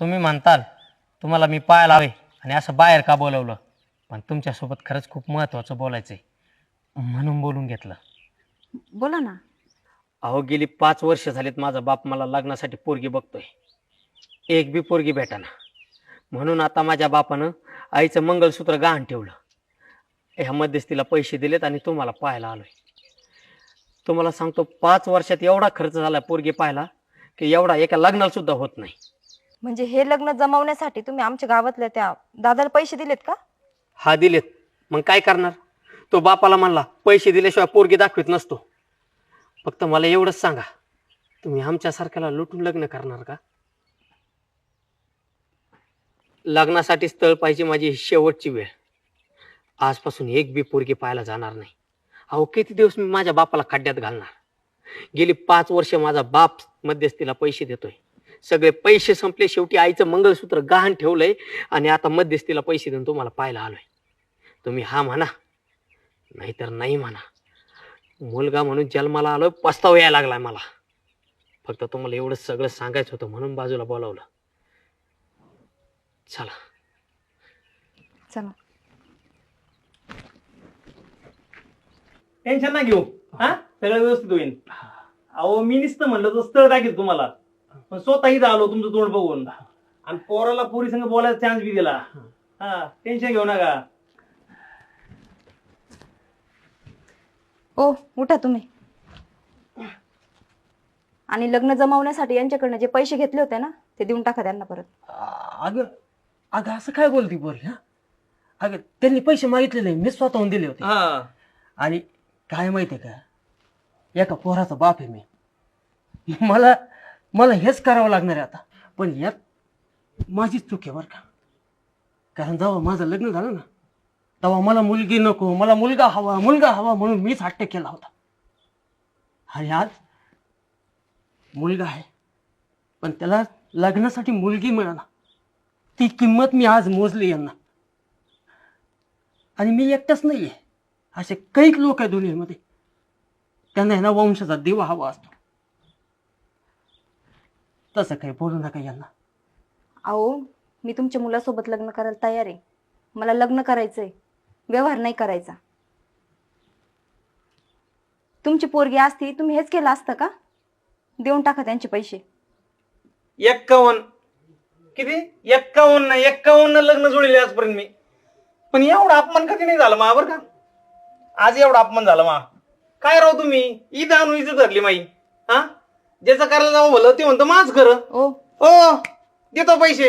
तुम्ही म्हणताल तुम्हाला मी पाहायला हवे आणि असं बाहेर का बोलवलं? पण तुमच्यासोबत खरंच खूप महत्त्वाचं बोलायचं आहे म्हणून बोलून घेतलं. बोला ना. अहो गेली पाच वर्ष झालीत माझा बाप मला लग्नासाठी पोरगी बघतोय. एक बी पोरगी भेटाना. म्हणून आता माझ्या बापानं आईचं मंगलसूत्र गहाण ठेवलं. ह्या मध्यस्थीला पैसे दिलेत आणि तुम्हाला पाहायला आलोय. तुम्हाला सांगतो पाच वर्षात एवढा खर्च झाला पोरगी पाहायला की एवढा एका लग्नाला सुद्धा होत नाही. म्हणजे हे लग्न जमवण्यासाठी तुम्ही आमच्या गावातल्या त्या दादाला पैसे दिलेत का? हा दिलेत. मग काय करणार? तो बापाला म्हणला पैसे दिल्याशिवाय पोरगी दाखवित नसतो. फक्त मला एवढंच सांगा तुम्ही आमच्यासारख्याला लुटून लग्न करणार का? लग्नासाठी स्थळ पाहिजे माझी ही शेवटची वेळ. आजपासून एक बी पोरगी पाहायला जाणार नाही. अहो किती दिवस मी माझ्या बापाला खड्ड्यात घालणार? गेली पाच वर्ष माझा बाप मध्यस्थीला पैसे देतोय. सगळे पैसे संपले. शेवटी आईचं मंगळसूत्र गहाण ठेवलंय आणि आता मध्यस्थीला पैसे देऊन तुम्हाला पाहायला आलोय. तुम्ही हा म्हणा नाहीतर नाही म्हणा. मुलगा म्हणून जन्माला आलोय पस्ताव यायला लागलाय मला. फक्त तुम्हाला एवढं सगळं सांगायचं होतं म्हणून बाजूला बोलावलं. चला. चला. टेन्शन ना घेऊ. हा? सगळं व्यवस्थित होईल. अहो मी नुसतं म्हणलं तर स्थळ दाखील तुम्हाला. पण स्वतः इथं आलो तुमचं तोंड बघून. आणि पोराला पोरी संग बोलायचा चान्स बी दिला. हा टेन्शन घेऊ नका. ओ उठा तुम्ही. आणि लग्न जमवण्यासाठी यांच्याकडनं जे पैसे घेतले होते ना ते देऊन टाका त्यांना परत. अगं अगं असं काय बोलती पोरी हा? अगं त्यांनी पैसे मागितलेले मी स्वतःहून दिले होते. हा. आणि काय माहितीये का एका पोराचा बाप आहे मी. मला मला हेच करावं लागणार आहे आता. पण यात माझीच चूक आहे बरं का. कारण जेव्हा माझं लग्न झालं ना तेव्हा मला मुलगी नको मला मुलगा हवा मुलगा हवा म्हणून मीच हट्ट केला होता. आणि आज मुलगा आहे पण त्याला लग्नासाठी मुलगी मिळाला. ती किंमत मी आज मोजली यांना. आणि मी एकटाच नाही आहे असे कैक लोक आहे दुनियेमध्ये. त्यांना आहे ना वंशाचा दिवा हवा असतो. तसं काही बोलू नका यांना. अहो मी तुमच्या मुलासोबत लग्न करायला तयार आहे. मला लग्न करायचंय. व्यवहार नाही करायचा. तुमची पोरगी असती तुम्ही हेच केलं असतं का? देऊन टाका त्यांचे पैसे. एक्कावन्न. किती? एक्कावन्न एक्कावन्न लग्न जोडले आजपर्यंत मी. पण एवढा अपमान कधी नाही झाला मा बरं का? आज एवढा अपमान झाला मा. काय राव तुम्ही? इथं आणून इथं धरली माई. हा? ज्याचं करायला जावं भलं ते म्हणतं माझ ओ. हो देतो पैसे.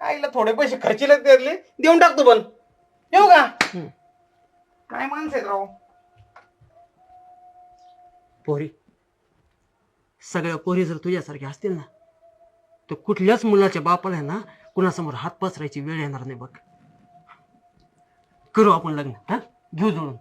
आईला थोडे पैसे खर्चीला त्यातले देऊन टाकतो पण. येऊ का? काय माणसं आहेत राव? पोरी सगळ्या पोरी जर तुझ्यासारख्या असतील ना तर कुठल्याच मुलाच्या बापाला आहे ना कुणासमोर हात पसरायची वेळ येणार नाही बघ. करू आपण लग्न हा? घेऊ जोडून.